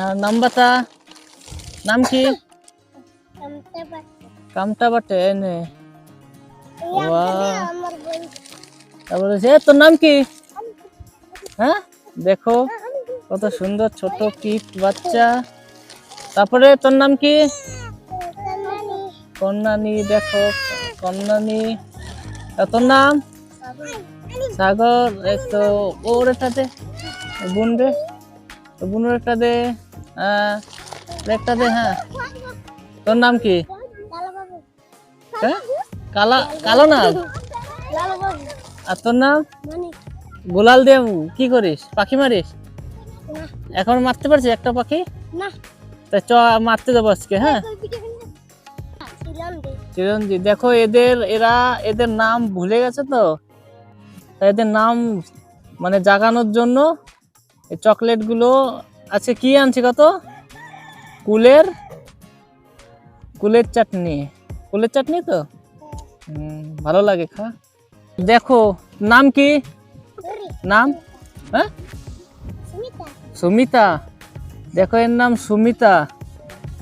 আর নাম কি কামটা বাটে এনে তারপরে সে তোর নাম কি হ্যাঁ দেখো কত সুন্দর ছোট কিট বাচ্চা তারপরে তোর নাম কি কন্যানি দেখো কন্যানি তোর নাম সাগর তো ওর একটা দে বুন রে বুনের একটা দে আহ, একটা দে হ্যাঁ। তোর নাম কি? হ্যাঁ? কালা কালো না? আর তোর নাম? গোলাল দিয়ে কি করিস? পাখি মারিস? এখন মারতে পারছিস একটা পাখি? তা চ মারতে যাব আজকে হ্যাঁ? চিরঞ্জিত দেখো এদের এরা এদের নাম ভুলে গেছে তো? এদের নাম মানে জাগানোর জন্য এই আছে কি আনছি কত? কুলের? কুলের চাটনি। কুলের চাটনি তো? ভালো লাগে খা। দেখো নাম কি? নাম? হ্যাঁ? সুমিতা। দেখো এর নাম সুমিতা।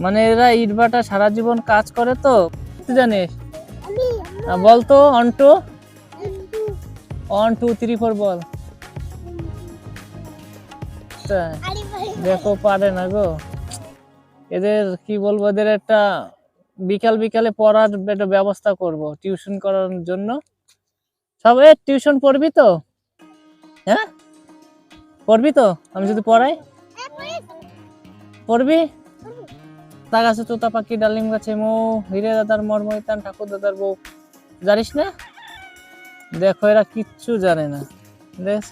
মানে এরা ইটভাটা সারা জীবন কাজ করে তো তুই জানিস? আহ, বল তো on two one two three four বল। তাই। দেখো পারে না গো। এদের, কি বলব, এদের একটা বিকাল বিকালে পড়ার একটা ব্যবস্থা করব, টিউশন করার জন্য। সব, এ, টিউশন পড়বি তো? হ্যাঁ? পড়বি তো? আমি যদি পড়াই? পড়বি? তা গাছে তোতা পাখি, ডালিম গাছে মো, হিরে দাদার মর্মইতান ঠাকুর দাদার বউ। জানিস না? দেখো, এরা কিচ্ছু জানে না। দেখছ?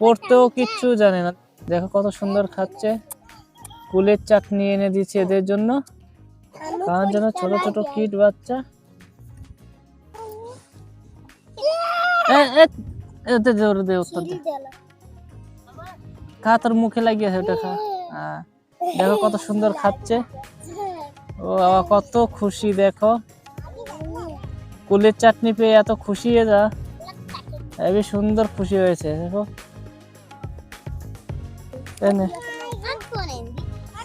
পড়তেও কিচ্ছু জানে না। দেখো কত সুন্দর খাচ্ছে। কুলের চাটনি এনে দিয়েছে এদের জন্য। খাওয়ার জন্য ছোট ছোট কিট বাচ্চা। এতে জোর মুখে লাগিয়েছে ওটা খা। হ্যাঁ। দেখো কত সুন্দর খাচ্ছে। ও কত খুশি, দেখো। কুলের চাটনি পেয়ে এত খুশি এরা। হেবি সুন্দর খুশি হয়েছে, দেখো। এই নে।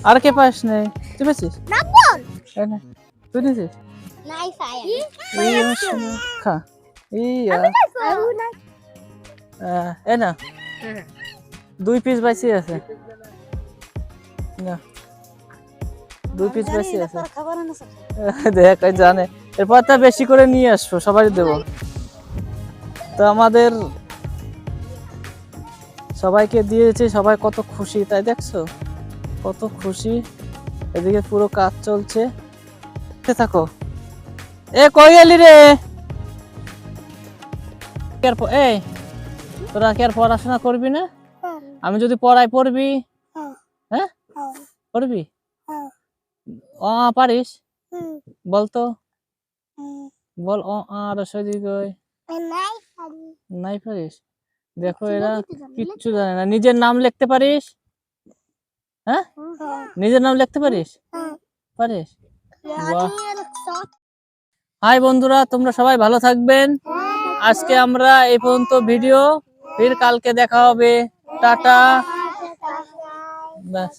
আর কে পাস নেই? তুই পেয়েছিস এই নে। তুই নিয়েছিস। খা। এ না। দুই পিস বাইসি আছে। না। দুই পিস বাইসি আছে। দেখ জানে। এরপর তা বেশি করে নিয়ে আসব সবাই দেবো। তো আমাদের সবাইকে দিয়েছে সবাই কত খুশি তাই দেখছ? কত খুশি। এদিকে পুরো কাজ চলছে। থাকো। এ কই এলি রে? আর এই তোরা কি আর পড়াশোনা করবি না? আমি যদি পড়াই পড়বি? হ্যাঁ। পড়বি? অ আ পারিস? বলতো বল অ আ রসদি গই নাই পারিস? দেখো এরা কিচ্ছু জানে না নিজের নাম লিখতে পারিস? হ্যাঁ? নিজের নাম লিখতে পারিস? পারিস? বাহ। হাই বন্ধুরা তোমরা সবাই ভালো থাকবেন। আজকে আমরা এই পর্যন্ত ভিডিও। ফির কালকে দেখা হবে। টাটা। ব্যাস